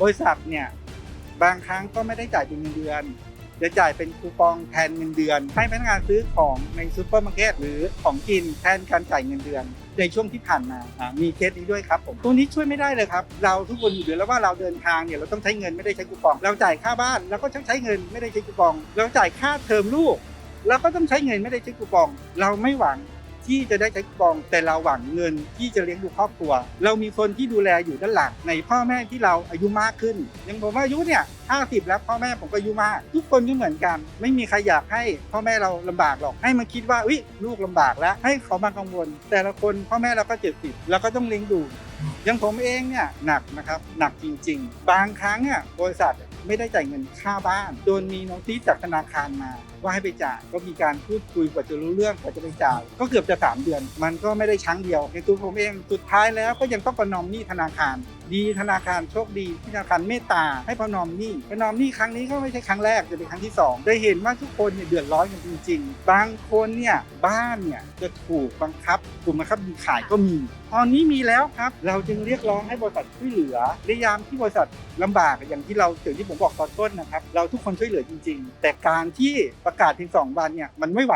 บริษัทเนี่ยบางครั้งก็ไม่ได้จ่ายเป็นเงินเดือนจะจ่ายเป็นคูปองแทนเงินเดือน ให้พนักงานซื้อของในซูเปอร์มาร์เก็ตหรือของกินแทนการจ่ายเงินเดือน ในช่วงที่ผ่านมามีเคสนี้ด้วยครับผมตรงนี้ช่วยไม่ได้เลยครับ เราทุกคนอยู่แล้วว่าเราเดินทางเนี่ยเราต้องใช้เงินไม่ได้ใช้คูปอง เราจ่ายค่าบ้านเราก็ต้องใช้เงินไม่ได้ใช้คูปอง เราจ่ายค่าเทอมลูกเราก็ต้องใช้เงินไม่ได้ใช้คูปอง เราไม่หวัง ที่จะได้ใช้กองแต่เราหวังเงินที่จะเลี้ยงดูครอบครัว เรามีคนที่ดูแลอยู่ด้านหลังในพ่อแม่ที่เราอายุมากขึ้นอย่างผมอายุเนี่ย50 แล้วพ่อแม่ผมก็อายุมาก ทุกคนก็เหมือนกัน ไม่มีใครอยากให้พ่อแม่เราลำบากหรอกให้มันคิดว่าอุ้ยลูกลำบากแล้วให้เขามากังวล แต่ละคนพ่อแม่เราก็เจ็ดสิบเราก็ต้องเลี้ยงดู ย่างผมเองเนี่ยหนักนะครับหนักจริง ๆ บางครั้งอะบริษัทไม่ได้จ่ายเงินค่าบ้าน โดนมีโน้ติสจากธนาคารมา ว่าให้ไปจ่ายก็มีการพูดคุยกว่าจะรู้เรื่องกว่าจะไปจ่าย ก็เกือบจะสามเดือน มันก็ไม่ได้ชั้งเดียวในตัวผมเองสุดท้ายแล้วก็ยังต้องประนอมหนี้ธนาคาร ดีธนาคารโชคดีที่ธนาคารเมตตาให้ประนอมหนี้ประนอมหนี้ครั้งนี้ก็ไม่ใช่ครั้งแรกจะเป็นครั้งที่สองได้เห็นว่าทุกคนเนี่ยเดือดร้อนกันจริง ๆ บางคนเนี่ยบ้านเนี่ยจะถูกบังคับกลุ่มบังคับขายก็มีตอนนี้มีแล้วครับ เราจึงเรียกร้องให้บริษัทช่วยเหลือในยามที่บริษัทลำบากอย่างที่เราอย่างที่ผมบอกตอนต้นนะครับ เราทุกคนช่วยเหลือจริง ๆ แต่การที่ประกาศเพียงสองวันเนี่ยมันไม่ไหว